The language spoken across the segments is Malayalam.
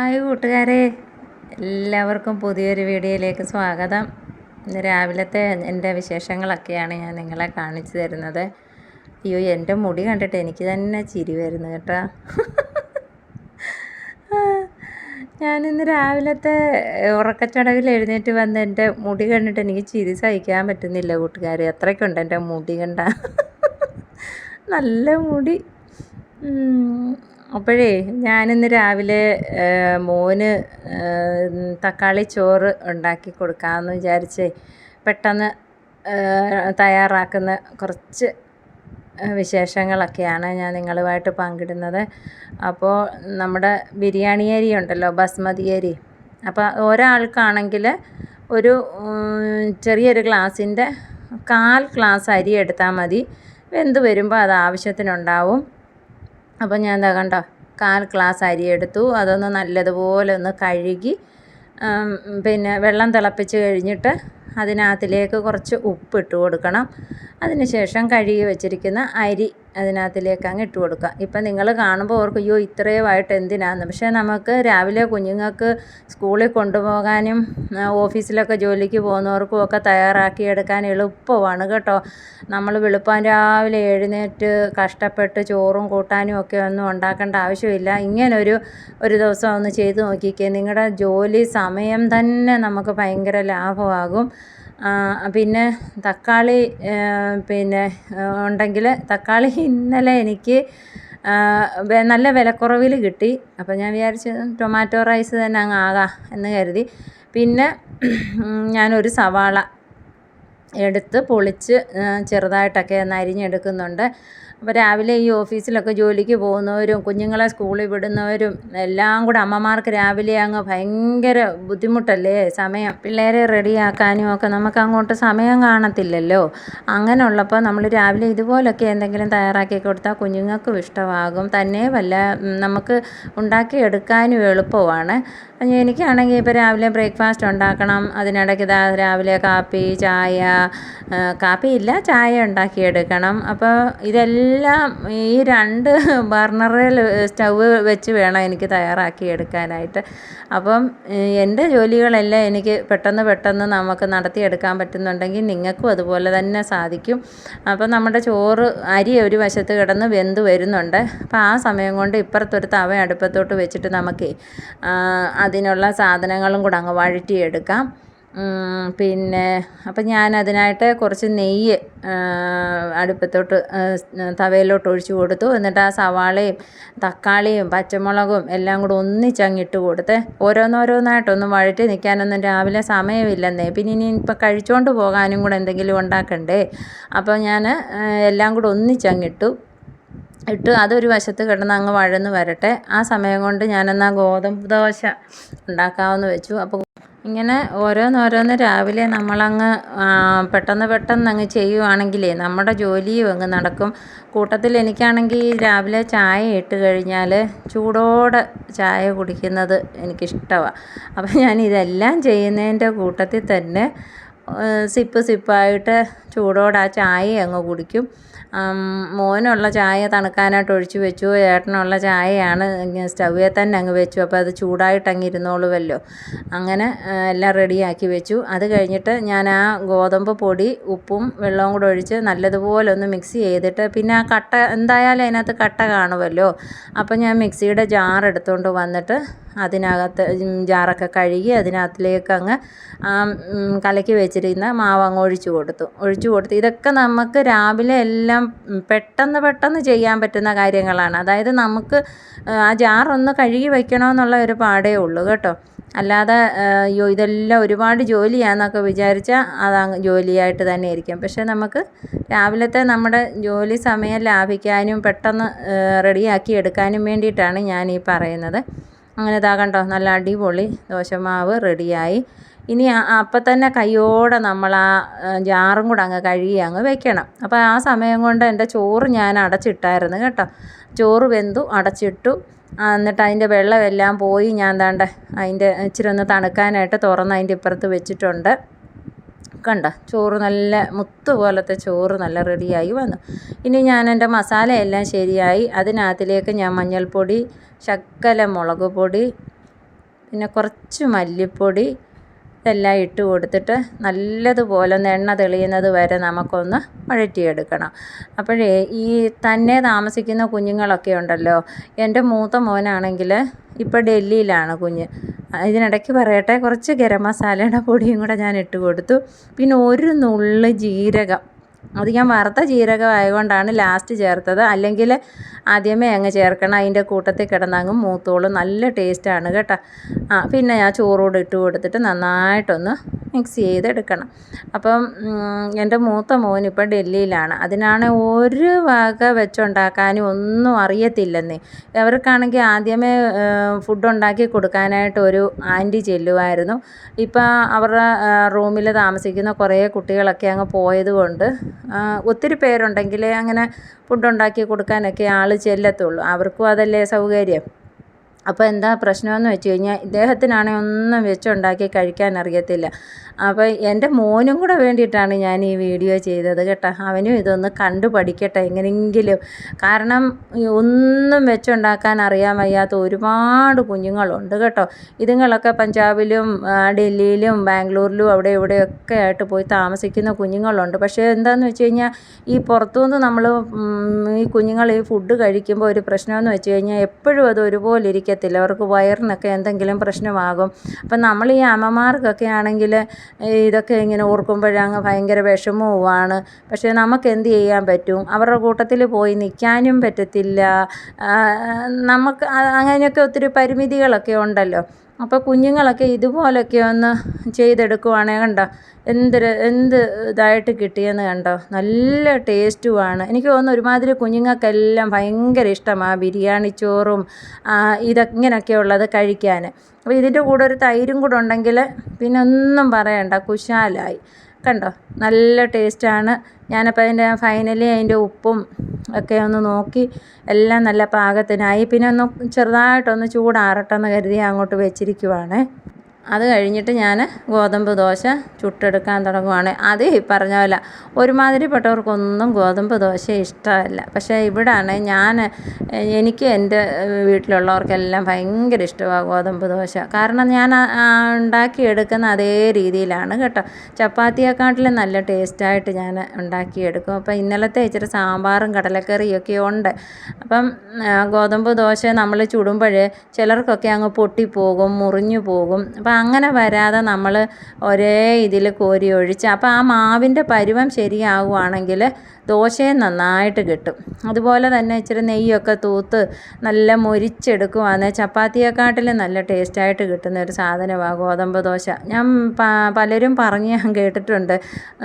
ഹായ് കൂട്ടുകാരെ എല്ലാവർക്കും പുതിയൊരു വീഡിയോയിലേക്ക് സ്വാഗതം. ഇന്ന് രാവിലത്തെ എന്റെ വിശേഷങ്ങളൊക്കെയാണ് ഞാൻ നിങ്ങളെ കാണിച്ചു തരുന്നത്. അയ്യോ എന്റെ മുടി കണ്ടിട്ട് എനിക്ക് തന്നെ ചിരി വരുന്നു കേട്ടോ. ഞാനിന്ന് രാവിലത്തെ ഉറക്കച്ചടവിൽ എഴുന്നേറ്റ് വന്ന് എന്റെ മുടി കണ്ടിട്ട് എനിക്ക് ചിരി സഹിക്കാൻ പറ്റുന്നില്ല കൂട്ടുകാർ അത്രയ്ക്കുണ്ട് എന്റെ മുടി കണ്ട. നല്ല മുടി. അപ്പോഴേ ഞാനിന്ന് രാവിലെ മോന് തക്കാളി ചോറ് ഉണ്ടാക്കി കൊടുക്കാമെന്ന് വിചാരിച്ചേ പെട്ടെന്ന് തയ്യാറാക്കുന്ന കുറച്ച് വിശേഷങ്ങളൊക്കെയാണ് ഞാൻ നിങ്ങളുമായിട്ട് പങ്കിടുന്നത്. അപ്പോൾ നമ്മുടെ ബിരിയാണി അരി ഉണ്ടല്ലോ ബസ്മതി അരി. അപ്പോൾ ഒരാൾക്കാണെങ്കിൽ ഒരു ചെറിയൊരു ഗ്ലാസിന്റെ കാൽ ഗ്ലാസ് അരി എടുത്താൽ മതി. വെന്ത് വരുമ്പോൾ അത് ആവശ്യത്തിനുണ്ടാവും. അപ്പോൾ ഞാൻ എന്താ കണ്ടോ കാൽ ഗ്ലാസ് അരി എടുത്തു അതൊന്ന് നല്ലതുപോലെ ഒന്ന് കഴുകി പിന്നെ വെള്ളം തിളപ്പിച്ച് കഴിഞ്ഞിട്ട് അതിനകത്തിലേക്ക് കുറച്ച് ഉപ്പിട്ട് കൊടുക്കണം. അതിന് ശേഷം കഴുകി വെച്ചിരിക്കുന്ന അരി അതിനകത്തിലേക്ക് അങ്ങ് ഇട്ട് കൊടുക്കുക. ഇപ്പം നിങ്ങൾ കാണുമ്പോൾ ഓർക്കും അയ്യോ ഇത്രയുമായിട്ട് എന്തിനാന്ന്? പക്ഷേ നമുക്ക് രാവിലെ കുഞ്ഞുങ്ങൾക്ക് സ്കൂളിൽ കൊണ്ടുപോകാനും ഓഫീസിലൊക്കെ ജോലിക്ക് പോകുന്നവർക്കും ഒക്കെ തയ്യാറാക്കി എടുക്കാൻ എളുപ്പമാണ് കേട്ടോ. നമ്മൾ വെളുപ്പാൻ രാവിലെ എഴുന്നേറ്റ് കഷ്ടപ്പെട്ട് ചോറും കൂട്ടാനും ഒക്കെ ഒന്നും ഉണ്ടാക്കേണ്ട ആവശ്യമില്ല. ഇങ്ങനൊരു ഒരു ദിവസം ഒന്ന് ചെയ്ത് നോക്കിക്കേ. നിങ്ങളുടെ ജോലി സമയം തന്നെ നമുക്ക് ഭയങ്കര ലാഭമാകും. പിന്നെ തക്കാളി പിന്നെ ഉണ്ടെങ്കിൽ തക്കാളി ഇന്നലെ എനിക്ക് നല്ല വിലക്കുറവിൽ കിട്ടി. അപ്പം ഞാൻ വിചാരിച്ചു ടൊമാറ്റോ റൈസ് തന്നെ അങ്ങ് ആകാം എന്ന് കരുതി. പിന്നെ ഞാനൊരു സവാള എടുത്ത് പൊളിച്ച് ചെറുതായിട്ടൊക്കെ ഒന്ന് അരിഞ്ഞെടുക്കുന്നുണ്ട്. അപ്പോൾ രാവിലെ ഈ ഓഫീസിലൊക്കെ ജോലിക്ക് പോകുന്നവരും കുഞ്ഞുങ്ങളെ സ്കൂളിൽ വിടുന്നവരും എല്ലാം കൂടെ അമ്മമാർക്ക് രാവിലെ അങ്ങ് ഭയങ്കര ബുദ്ധിമുട്ടല്ലേ? സമയം പിള്ളേരെ റെഡിയാക്കാനും ഒക്കെ നമുക്ക് അങ്ങോട്ട് സമയം കാണത്തില്ലല്ലോ? അങ്ങനെയുള്ളപ്പോൾ നമ്മൾ രാവിലെ ഇതുപോലൊക്കെ എന്തെങ്കിലും തയ്യാറാക്കി കൊടുത്താൽ കുഞ്ഞുങ്ങൾക്കും ഇഷ്ടമാകും. തന്നെയുമല്ല നമുക്ക് ഉണ്ടാക്കിയെടുക്കാനും എളുപ്പമാണ്. എനിക്കാണെങ്കിൽ ഇപ്പോൾ രാവിലെ ബ്രേക്ക്ഫാസ്റ്റ് ഉണ്ടാക്കണം. അതിനിടയ്ക്ക് ഇതാ രാവിലെ കാപ്പി ചായ കാപ്പിയില്ല ചായ ഉണ്ടാക്കിയെടുക്കണം. അപ്പോൾ ഇതെല്ലാം ഈ രണ്ട് ബർണറിൽ സ്റ്റൗവ് വെച്ച് വേണം എനിക്ക് തയ്യാറാക്കി എടുക്കാനായിട്ട്. അപ്പം എന്റെ ജോലികളെല്ലാം എനിക്ക് പെട്ടെന്ന് പെട്ടെന്ന് നമുക്ക് നടത്തിയെടുക്കാൻ പറ്റുന്നുണ്ടെങ്കിൽ നിങ്ങൾക്കും അതുപോലെ തന്നെ സാധിക്കും. അപ്പോൾ നമ്മുടെ ചോറ് അരി ഒരു വശത്ത് കിടന്ന് വെന്ത് വരുന്നുണ്ട്. അപ്പോൾ ആ സമയം കൊണ്ട് ഇപ്പുറത്തൊരു തവ അടുപ്പത്തോട്ട് വെച്ചിട്ട് നമുക്ക് അതിനുള്ള സാധനങ്ങളും കൂടെ അങ്ങ് വഴറ്റിയെടുക്കാം. പിന്നെ അപ്പം ഞാൻ അതിനായിട്ട് കുറച്ച് നെയ്യ് അടുപ്പത്തോട്ട് തവയിലോട്ട് ഒഴിച്ചു കൊടുത്തു. എന്നിട്ട് ആ സവാളയും തക്കാളിയും പച്ചമുളകും എല്ലാം കൂടെ ഒന്നിച്ചങ്ങിട്ട് കൊടുത്ത്. ഓരോന്നോരോന്നായിട്ടൊന്നും വഴറ്റി നിൽക്കാനൊന്നും രാവിലെ സമയമില്ലെന്നേ. പിന്നെ ഇനി ഇപ്പം കഴിച്ചുകൊണ്ട് പോകാനും കൂടെ എന്തെങ്കിലും ഉണ്ടാക്കണ്ടേ? അപ്പോൾ ഞാൻ എല്ലാം കൂടെ ഒന്നിച്ചങ്ങിട്ടു ഇട്ട് അതൊരു വശത്ത് കിടന്ന് അങ്ങ് വഴന്ന് വരട്ടെ. ആ സമയം കൊണ്ട് ഞാനെന്നാൽ ഗോതമ്പ് ദോശ ഉണ്ടാക്കാമെന്ന് വെച്ചു. അപ്പോൾ ഇങ്ങനെ ഓരോന്നോരോന്ന് രാവിലെ നമ്മളങ്ങ് പെട്ടെന്ന് പെട്ടെന്ന് അങ്ങ് ചെയ്യുവാണെങ്കിലേ നമ്മുടെ ജോലിയും അങ്ങ് നടക്കും. കൂട്ടത്തിൽ എനിക്കാണെങ്കിൽ രാവിലെ ചായ ഇട്ട് കഴിഞ്ഞാൽ ചൂടോടെ ചായ കുടിക്കുന്നത് എനിക്കിഷ്ടമാണ് അപ്പം ഞാൻ ഇതെല്ലാം ചെയ്യുന്നതിന്റെ കൂട്ടത്തിൽ തന്നെ സിപ്പ് സിപ്പായിട്ട് ചൂടോടെ ആ ചായ അങ്ങ് കുടിക്കും. മോനുള്ള ചായ തണുക്കാനായിട്ട് ഒഴിച്ച് വെച്ചു. ഏട്ടനുള്ള ചായയാണ് സ്റ്റൗവിൽ തന്നെ അങ്ങ് വെച്ചു. അപ്പോൾ അത് ചൂടായിട്ട് അങ്ങ് ഇരുന്നോളുമല്ലോ അങ്ങനെ എല്ലാം റെഡിയാക്കി വെച്ചു. അത് കഴിഞ്ഞിട്ട് ഞാൻ ആ ഗോതമ്പ് പൊടി ഉപ്പും വെള്ളവും കൂടെ ഒഴിച്ച് നല്ലതുപോലെ ഒന്ന് മിക്സ് ചെയ്തിട്ട് പിന്നെ ആ കട്ട എന്തായാലും അതിനകത്ത് കട്ട കാണുമല്ലോ അപ്പോൾ ഞാൻ മിക്സിയുടെ ജാർ എടുത്തുകൊണ്ട് വന്നിട്ട് അതിനകത്ത് ജാറൊക്കെ കഴുകി അതിനകത്തിലേക്ക് അങ്ങ് കലക്കി വെച്ചിരുന്ന മാവ് അങ്ങ് ഒഴിച്ചു കൊടുത്തു. ഒഴിച്ചു കൊടുത്തു ഇതൊക്കെ നമുക്ക് രാവിലെ എല്ലാം പെട്ടെന്ന് പെട്ടെന്ന് ചെയ്യാൻ പറ്റുന്ന കാര്യങ്ങളാണ്. അതായത് നമുക്ക് ആ ജാറൊന്ന് കഴുകി വയ്ക്കണമെന്നുള്ള ഒരു പാടേ ഉള്ളൂ കേട്ടോ. അല്ലാതെ അയ്യോ ഇതെല്ലാം ഒരുപാട് ജോലിയാണെന്നൊക്കെ വിചാരിച്ചാൽ അത് ജോലിയായിട്ട് തന്നെ ഇരിക്കും. പക്ഷേ നമുക്ക് രാവിലത്തെ നമ്മുടെ ജോലി സമയം ലാഭിക്കാനും പെട്ടെന്ന് റെഡിയാക്കി എടുക്കാനും വേണ്ടിയിട്ടാണ് ഞാൻ ഈ പറയുന്നത്. അങ്ങനെ ഇതാകണ്ടോ നല്ല അടിപൊളി ദോശമാവ് റെഡിയായി. ഇനി അപ്പം തന്നെ കയ്യോടെ നമ്മൾ ആ ജാറും കൂടെ അങ്ങ് കഴുകി അങ്ങ് വെക്കണം. അപ്പോൾ ആ സമയം കൊണ്ട് എന്റെ ചോറ് ഞാൻ അടച്ചിട്ടായിരുന്നു കേട്ടോ. ചോറ് വെന്തു അടച്ചിട്ടു. എന്നിട്ട് അതിന്റെ വെള്ളമെല്ലാം പോയി ഞാൻ ദാണ്ട അതിന്റെ ഇച്ചിരി ഒന്ന് തണുക്കാനായിട്ട് തുറന്ന് അതിന്റെ ഇപ്പുറത്ത് വെച്ചിട്ടുണ്ട്. കണ്ട? ചോറ് നല്ല മുത്ത് പോലത്തെ ചോറ് നല്ല റെഡിയായി വന്നു. ഇനി ഞാൻ എന്റെ മസാലയെല്ലാം ശരിയായി. അതിനകത്തിലേക്ക് ഞാൻ മഞ്ഞൾപ്പൊടി ശക്കല മുളക് പൊടി പിന്നെ കുറച്ച് മല്ലിപ്പൊടി ഇതെല്ലാം ഇട്ട് കൊടുത്തിട്ട് നല്ലതുപോലെ ഒന്ന് എണ്ണ തെളിയുന്നത് വരെ നമുക്കൊന്ന് വഴറ്റിയെടുക്കണം. അപ്പോഴേ ഈ തന്നെ താമസിക്കുന്ന കുഞ്ഞുങ്ങളൊക്കെ ഉണ്ടല്ലോ എന്റെ മൂത്ത മോനാണെങ്കിൽ ഇപ്പോൾ ഡൽഹിയിലാണ് കുഞ്ഞ്. ഇതിനിടയ്ക്ക് പറയട്ടെ കുറച്ച് ഗരം മസാലയുടെ പൊടിയും കൂടെ ഞാൻ ഇട്ട് കൊടുത്തു. പിന്നെ ഒരു നുള്ള് ജീരകം അത് ഞാൻ വറുത്ത ജീരകം ആയതുകൊണ്ടാണ് ലാസ്റ്റ് ചേർത്തത്. അല്ലെങ്കിൽ ആദ്യമേ അങ്ങ് ചേർക്കണം. അതിന്റെ കൂട്ടത്തിൽ കിടന്നങ്ങ് മൂത്തോളും. നല്ല ടേസ്റ്റാണ് കേട്ടോ. ആ പിന്നെ ഞാൻ ചോറോട് ഇട്ട് കൊടുത്തിട്ട് നന്നായിട്ടൊന്ന് മിക്സ് ചെയ്തെടുക്കണം. അപ്പം എന്റെ മൂത്ത മോൻ ഇപ്പം ഡൽഹിയിലാണ്. അതിനാണ് ഒരു വക വെച്ചുണ്ടാക്കാനും ഒന്നും അറിയത്തില്ലെന്നേ. അവർക്കാണെങ്കിൽ ആദ്യമേ ഫുഡ് ഉണ്ടാക്കി കൊടുക്കാനായിട്ട് ഒരു ആന്റി ചെല്ലുമായിരുന്നു. ഇപ്പം അവരുടെ റൂമിൽ താമസിക്കുന്ന കുറേ കുട്ടികളൊക്കെ അങ്ങ് പോയത് കൊണ്ട് ഒത്തിരി പേരുണ്ടെങ്കിൽ അങ്ങനെ ഫുഡ് ഉണ്ടാക്കി കൊടുക്കാനൊക്കെ ആൾ ചെല്ലത്തുള്ളൂ. അവർക്കും അതല്ലേ സൗകര്യം. അപ്പോൾ എന്താ പ്രശ്നമെന്ന് വെച്ച് കഴിഞ്ഞാൽ ഇദ്ദേഹത്തിനാണെങ്കിൽ ഒന്നും വെച്ചുണ്ടാക്കി കഴിക്കാൻ അറിയത്തില്ല. അപ്പോൾ എന്റെ മോനും കൂടെ വേണ്ടിയിട്ടാണ് ഞാൻ ഈ വീഡിയോ ചെയ്തത് കേട്ടോ. അവനും ഇതൊന്ന് കണ്ടു പഠിക്കട്ടെ എങ്ങനെയെങ്കിലും. കാരണം ഒന്നും വെച്ചുണ്ടാക്കാൻ അറിയാൻ വയ്യാത്ത ഒരുപാട് കുഞ്ഞുങ്ങളുണ്ട് കേട്ടോ. ഇതുങ്ങളൊക്കെ പഞ്ചാബിലും ഡൽഹിയിലും ബാംഗ്ലൂരിലും അവിടെ ഇവിടെയൊക്കെ ആയിട്ട് പോയി താമസിക്കുന്ന കുഞ്ഞുങ്ങളുണ്ട്. പക്ഷേ എന്താണെന്ന് വെച്ച് കഴിഞ്ഞാൽ ഈ പുറത്തുനിന്ന് നമ്മൾ ഈ കുഞ്ഞുങ്ങൾ ഈ ഫുഡ് കഴിക്കുമ്പോൾ ഒരു പ്രശ്നമെന്ന് വെച്ച് കഴിഞ്ഞാൽ എപ്പോഴും അത് ഒരുപോലെ ഇരിക്കത്തില്ല. അവർക്ക് വയറിനൊക്കെ എന്തെങ്കിലും പ്രശ്നമാകും. അപ്പം നമ്മൾ ഈ അമ്മമാർക്കൊക്കെ ആണെങ്കിൽ ഇതൊക്കെ ഇങ്ങനെ ഓർക്കുമ്പോഴങ്ങ് ഭയങ്കര വിഷമവുമാണ്. പക്ഷേ നമുക്ക് എന്ത് ചെയ്യാൻ പറ്റും? അവരുടെ കൂട്ടത്തിൽ പോയി നിൽക്കാനും പറ്റത്തില്ല. നമുക്ക് അങ്ങനെയൊക്കെ ഒത്തിരി പരിമിതികളൊക്കെ ഉണ്ടല്ലോ. അപ്പോൾ കുഞ്ഞുങ്ങളൊക്കെ ഇതുപോലൊക്കെ ഒന്ന് ചെയ്തെടുക്കുവാണെങ്കിൽ കണ്ടോ? എന്തൊരു എന്ത് ഇതായിട്ട് കിട്ടിയെന്ന് കണ്ടോ? നല്ല ടേസ്റ്റുമാണ്. എനിക്ക് തോന്നുന്നു ഒരുമാതിരി കുഞ്ഞുങ്ങൾക്കെല്ലാം ഭയങ്കര ഇഷ്ടമാണ് ബിരിയാണി ചോറും ഇതങ്ങനെയൊക്കെ ഉള്ളത് കഴിക്കാൻ. അപ്പോൾ ഇതിന്റെ കൂടെ ഒരു തൈരും കൂടെ ഉണ്ടെങ്കിൽ പിന്നെ ഒന്നും പറയണ്ട കുശാലായി. കണ്ടോ? നല്ല ടേസ്റ്റാണ്. ഞാനപ്പോൾ അതിന്റെ ഫൈനലി അതിന്റെ ഉപ്പും ഒക്കെ ഒന്ന് നോക്കി എല്ലാം നല്ല പാകത്തിനായി. പിന്നെ ഒന്ന് ചെറുതായിട്ടൊന്ന് ചൂടാറട്ടെ എന്ന് കരുതി അങ്ങോട്ട് വെച്ചിരിക്കുവാണ്. അത് കഴിഞ്ഞിട്ട് ഞാൻ ഗോതമ്പ് ദോശ ചുട്ടെടുക്കാൻ തുടങ്ങുവാണ്. അത് ഈ പറഞ്ഞ പോലെ ഒരുമാതിരിപ്പെട്ടവർക്കൊന്നും ഗോതമ്പ് ദോശ ഇഷ്ടമല്ല. പക്ഷേ ഇവിടാണ് ഞാൻ എനിക്ക് എന്റെ വീട്ടിലുള്ളവർക്കെല്ലാം ഭയങ്കര ഇഷ്ടമാണ് ഗോതമ്പ് ദോശ. കാരണം ഞാൻ ഉണ്ടാക്കിയെടുക്കുന്ന അതേ രീതിയിലാണ് കേട്ടോ. ചപ്പാത്തിയെക്കാട്ടിലും നല്ല ടേസ്റ്റായിട്ട് ഞാൻ ഉണ്ടാക്കിയെടുക്കും. അപ്പോൾ ഇന്നലത്തെ ഇച്ചിരി സാമ്പാറും കടലക്കറിയൊക്കെ ഉണ്ട്. അപ്പം ഗോതമ്പ് ദോശ നമ്മൾ ചുടുമ്പോൾ ചിലർക്കൊക്കെ അങ്ങ് പൊട്ടിപ്പോകും മുറിഞ്ഞു പോകും. അപ്പം അങ്ങനെ വരാതെ നമ്മൾ ഒരേ ഇതിൽ കോരി ഒഴിച്ച് അപ്പോൾ ആ മാവിന്റെ പരുവം ശരിയാവുകയാണെങ്കിൽ ദോശയും നന്നായിട്ട് കിട്ടും. അതുപോലെ തന്നെ ഇച്ചിരി നെയ്യൊക്കെ തൂത്ത് നല്ല മൊരിച്ചെടുക്കുവാണ് ചപ്പാത്തിയെക്കാട്ടിലും നല്ല ടേസ്റ്റായിട്ട് കിട്ടുന്ന ഒരു സാധനമാണ് ഗോതമ്പ് ദോശ. ഞാൻ പലരും പറഞ്ഞ് ഞാൻ കേട്ടിട്ടുണ്ട്.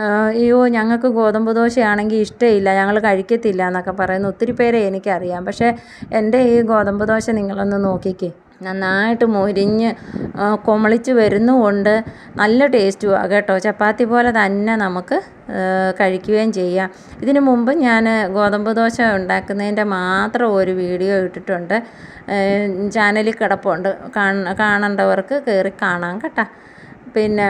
അയ്യോ ഞങ്ങൾക്ക് ഗോതമ്പ് ദോശയാണെങ്കിൽ ഇഷ്ടമില്ല ഞങ്ങൾ കഴിക്കത്തില്ല എന്നൊക്കെ പറയുന്ന ഒത്തിരി പേരെ എനിക്കറിയാം. പക്ഷേ എന്റെ ഈ ഗോതമ്പ് ദോശ നിങ്ങളൊന്ന് നോക്കിക്കേ. നന്നായിട്ട് മൊരിഞ്ഞ് കൊമളിച്ച് വരുന്നുമുണ്ട്. നല്ല ടേസ്റ്റും ടേസ്റ്റുമാണ് കേട്ടോ. ചപ്പാത്തി പോലെ തന്നെ നമുക്ക് കഴിക്കുകയും ചെയ്യാം. ഇതിനു മുമ്പ് ഞാൻ ഗോതമ്പ് ദോശ ഉണ്ടാക്കുന്നതിന്റെ മാത്രം ഒരു വീഡിയോ ഇട്ടിട്ടുണ്ട്. ചാനലിൽ കിടപ്പുണ്ട്. കാണേണ്ടവർക്ക് കയറി കാണാം കേട്ടോ. പിന്നെ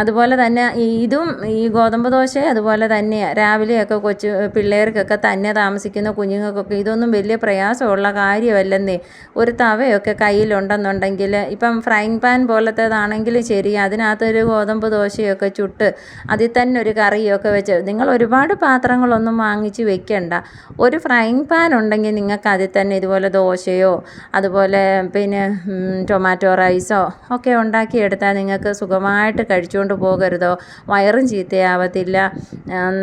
അതുപോലെ തന്നെ ഇതും ഈ ഗോതമ്പ് ദോശ അതുപോലെ തന്നെയാണ് രാവിലെയൊക്കെ കൊച്ചു പിള്ളേർക്കൊക്കെ തന്നെ താമസിക്കുന്ന കുഞ്ഞുങ്ങൾക്കൊക്കെ ഇതൊന്നും വലിയ പ്രയാസമുള്ള കാര്യമല്ലെന്നേ. ഒരു തവയൊക്കെ കയ്യിലുണ്ടെന്നുണ്ടെങ്കിൽ ഇപ്പം ഫ്രൈങ് പാൻ പോലത്തേതാണെങ്കിൽ ശരി അതിനകത്തൊരു ഗോതമ്പ് ദോശയൊക്കെ ചുട്ട് അതിൽ തന്നെ ഒരു കറിയൊക്കെ വെച്ച് നിങ്ങൾ ഒരുപാട് പാത്രങ്ങളൊന്നും വാങ്ങിച്ച് വെക്കണ്ട. ഒരു ഫ്രൈങ് പാൻ ഉണ്ടെങ്കിൽ നിങ്ങൾക്ക് അതിൽ തന്നെ ഇതുപോലെ ദോശയോ അതുപോലെ പിന്നെ ടൊമാറ്റോ റൈസോ ഒക്കെ ഉണ്ടാക്കിയെടുത്താൽ നിങ്ങൾക്ക് സുഖമായിട്ട് കഴിച്ചു കഴിച്ചുകൊണ്ട് പോകരുതോ? വയറും ചീത്തയാവത്തില്ല.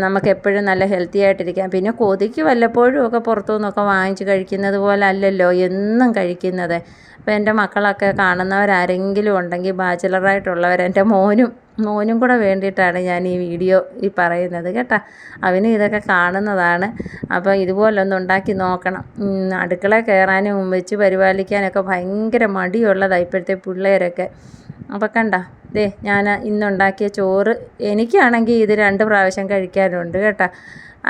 നമുക്ക് എപ്പോഴും നല്ല ഹെൽത്തി ആയിട്ടിരിക്കാം. പിന്നെ കൊതിക്ക് വല്ലപ്പോഴും ഒക്കെ പുറത്തു നിന്നൊക്കെ വാങ്ങിച്ച് കഴിക്കുന്നത് പോലെ അല്ലല്ലോ എന്നും കഴിക്കുന്നത്. അപ്പോൾ എന്റെ മക്കളൊക്കെ കാണുന്നവരാരെങ്കിലും ഉണ്ടെങ്കിൽ ബാച്ചിലറായിട്ടുള്ളവർ എന്റെ മോനും മോനും കൂടെ വേണ്ടിയിട്ടാണ് ഞാൻ ഈ വീഡിയോ ഈ പറയുന്നത് കേട്ടോ. അവന് ഇതൊക്കെ കാണുന്നതാണ്. അപ്പോൾ ഇതുപോലൊന്ന് ഉണ്ടാക്കി നോക്കണം. അടുക്കള കയറാനും വെച്ച് പരിപാലിക്കാനൊക്കെ ഭയങ്കര മടിയുള്ളതാണ് ഇപ്പോഴത്തെ പിള്ളേരൊക്കെ. അപ്പോൾ കണ്ട ദേ ഞാൻ ഇന്നുണ്ടാക്കിയ ചോറ് എനിക്കാണെങ്കിൽ ഇത് രണ്ട് പ്രാവശ്യം കഴിക്കാനുണ്ട് കേട്ടോ.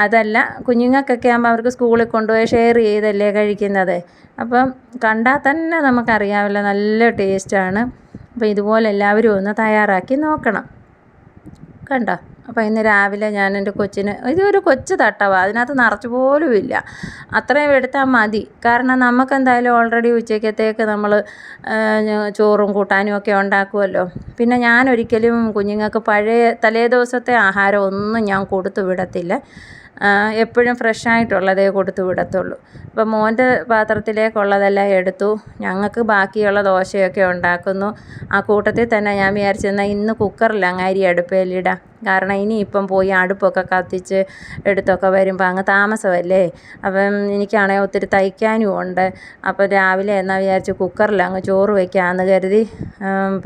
അതല്ല കുഞ്ഞുങ്ങൾക്കൊക്കെ ആകുമ്പോൾ അവർക്ക് സ്കൂളിൽ കൊണ്ടുപോയി ഷെയർ ചെയ്തല്ലേ കഴിക്കുന്നത്. അപ്പം കണ്ടാൽ തന്നെ നമുക്കറിയാമല്ലോ നല്ല ടേസ്റ്റാണ് അപ്പോൾ ഇതുപോലെ എല്ലാവരും ഒന്ന് തയ്യാറാക്കി നോക്കണം. കണ്ടോ? അപ്പോൾ ഇന്ന് രാവിലെ ഞാൻ എന്റെ കൊച്ചിന് ഇതൊരു കൊച്ചു തട്ടവാ അതിനകത്ത് നിറച്ച് പോലും ഇല്ല. അത്രയും എടുത്താൽ മതി. കാരണം നമുക്ക് എന്തായാലും ഓൾറെഡി ഉച്ചയ്ക്കത്തേക്ക് നമ്മൾ ചോറും കൂട്ടാനും ഒക്കെ ഉണ്ടാക്കുമല്ലോ പിന്നെ ഞാൻ ഒരിക്കലും കുഞ്ഞുങ്ങൾക്ക് പഴയ തലേ ദിവസത്തെ ആഹാരം ഒന്നും ഞാൻ കൊടുത്തു വിടത്തില്ല. എപ്പോഴും ഫ്രഷായിട്ടുള്ളതേ കൊടുത്തു വിടത്തുള്ളൂ. അപ്പോൾ മോന്റെ പാത്രത്തിലേക്കുള്ളതെല്ലാം എടുത്തു. ഞങ്ങൾക്ക് ബാക്കിയുള്ള ദോശയൊക്കെ ഉണ്ടാക്കുന്നു. ആ കൂട്ടത്തിൽ തന്നെ ഞാൻ വിചാരിച്ചെന്നാൽ ഇന്ന് കുക്കറിൽ അങ്ങാരി അടുപ്പേലിടാം. കാരണം ഇനിയിപ്പം പോയി അടുപ്പൊക്കെ കത്തിച്ച് എടുത്തൊക്കെ വരുമ്പോൾ അങ്ങ് താമസമല്ലേ? അപ്പം എനിക്കാണെങ്കിൽ ഒത്തിരി തയ്ക്കാനും ഉണ്ട്. അപ്പം രാവിലെ എന്നാൽ വിചാരിച്ച് കുക്കറിൽ അങ്ങ് ചോറ് വയ്ക്കാമെന്ന് കരുതി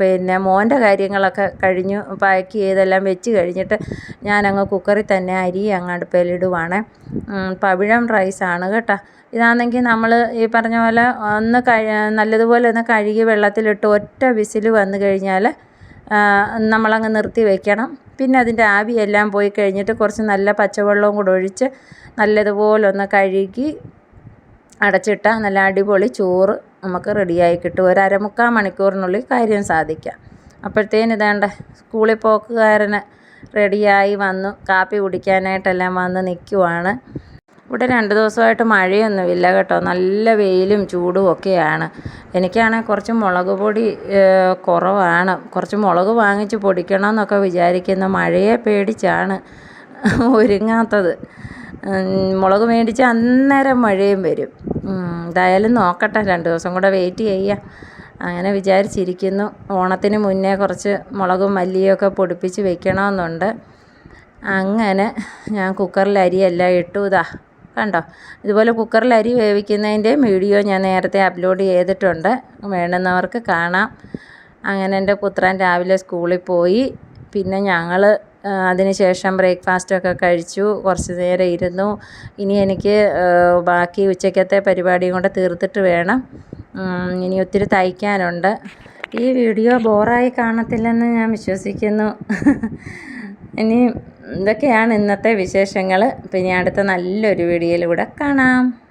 പിന്നെ മോന്റെ കാര്യങ്ങളൊക്കെ കഴിഞ്ഞു പാക്ക് ചെയ്തെല്ലാം വെച്ച് കഴിഞ്ഞിട്ട് ഞാനങ്ങ് കുക്കറിൽ തന്നെ അരി അങ്ങ് അടുപ്പേലിടുവാണ്. പവിഴം റൈസാണ് കേട്ടോ. ഇതാണെങ്കിൽ നമ്മൾ ഈ പറഞ്ഞ പോലെ ഒന്ന് കഴി നല്ലതുപോലെ ഒന്ന് കഴുകി വെള്ളത്തിലിട്ട് ഒറ്റ വിസിൽ വന്നു കഴിഞ്ഞാൽ നമ്മളങ്ങ് നിർത്തി വയ്ക്കണം പിന്നെ അതിന്റെ ആവിയെല്ലാം പോയി കഴിഞ്ഞിട്ട് കുറച്ച് നല്ല പച്ചവെള്ളവും കൂടെ ഒഴിച്ച് നല്ലതുപോലെ ഒന്ന് കഴുകി അടച്ചിട്ടാൽ നല്ല അടിപൊളി ചോറ് നമുക്ക് റെഡിയായി കിട്ടും. ഒരു അരമുക്കാൽ മണിക്കൂറിനുള്ളിൽ കാര്യം സാധിക്കാം. അപ്പോഴത്തേന് ഇതേണ്ട സ്കൂളിൽ പോക്കുകാരന് റെഡിയായി വന്നു. കാപ്പി കുടിക്കാനായിട്ടെല്ലാം വന്ന് നിൽക്കുവാണ്. ഇവിടെ രണ്ട് ദിവസമായിട്ട് മഴയൊന്നുമില്ല കേട്ടോ. നല്ല വെയിലും ചൂടും ഒക്കെയാണ്. എനിക്കാണെങ്കിൽ കുറച്ച് മുളക് പൊടി കുറവാണ്. കുറച്ച് മുളക് വാങ്ങിച്ച് പൊടിക്കണമെന്നൊക്കെ വിചാരിക്കുന്ന. മഴയെ പേടിച്ചാണ് ഒരുങ്ങാത്തത്. മുളക് മേടിച്ച് അന്നേരം മഴയും വരും. എന്തായാലും നോക്കട്ടെ. രണ്ട് ദിവസം കൂടെ വെയിറ്റ് ചെയ്യാം. അങ്ങനെ വിചാരിച്ചിരിക്കുന്നു. ഓണത്തിന് മുന്നേ കുറച്ച് മുളകും മല്ലിയൊക്കെ പൊടിപ്പിച്ച് വെക്കണമെന്നുണ്ട്. അങ്ങനെ ഞാൻ കുക്കറിൽ അരിയെല്ലാം ഇട്ടു. ഇതാ കണ്ടോ? ഇതുപോലെ കുക്കറിൽ അരി വേവിക്കുന്നതിന്റെ വീഡിയോ ഞാൻ നേരത്തെ അപ്ലോഡ് ചെയ്തിട്ടുണ്ട്. വേണ്ടുന്നവർക്ക് കാണാം. അങ്ങനെ എന്റെ പുത്രൻ രാവിലെ സ്കൂളിൽ പോയി. പിന്നെ ഞങ്ങൾ അതിന് ശേഷം ബ്രേക്ക്ഫാസ്റ്റൊക്കെ കഴിച്ചു. കുറച്ച് നേരം ഇരുന്നു. ഇനി എനിക്ക് ബാക്കി ഉച്ചക്കത്തെ പരിപാടിയും കൂടെ തീർത്തിട്ട് വേണം. ഇനി ഒത്തിരി തയ്ക്കാനുണ്ട്. ഈ വീഡിയോ ബോറായി കാണത്തില്ലെന്ന് ഞാൻ വിശ്വസിക്കുന്നു. ഇനി ഇതൊക്കെയാണ് ഇന്നത്തെ വിശേഷങ്ങൾ പിന്നെ അടുത്ത നല്ലൊരു വീഡിയോയിലൂടെ കാണാം.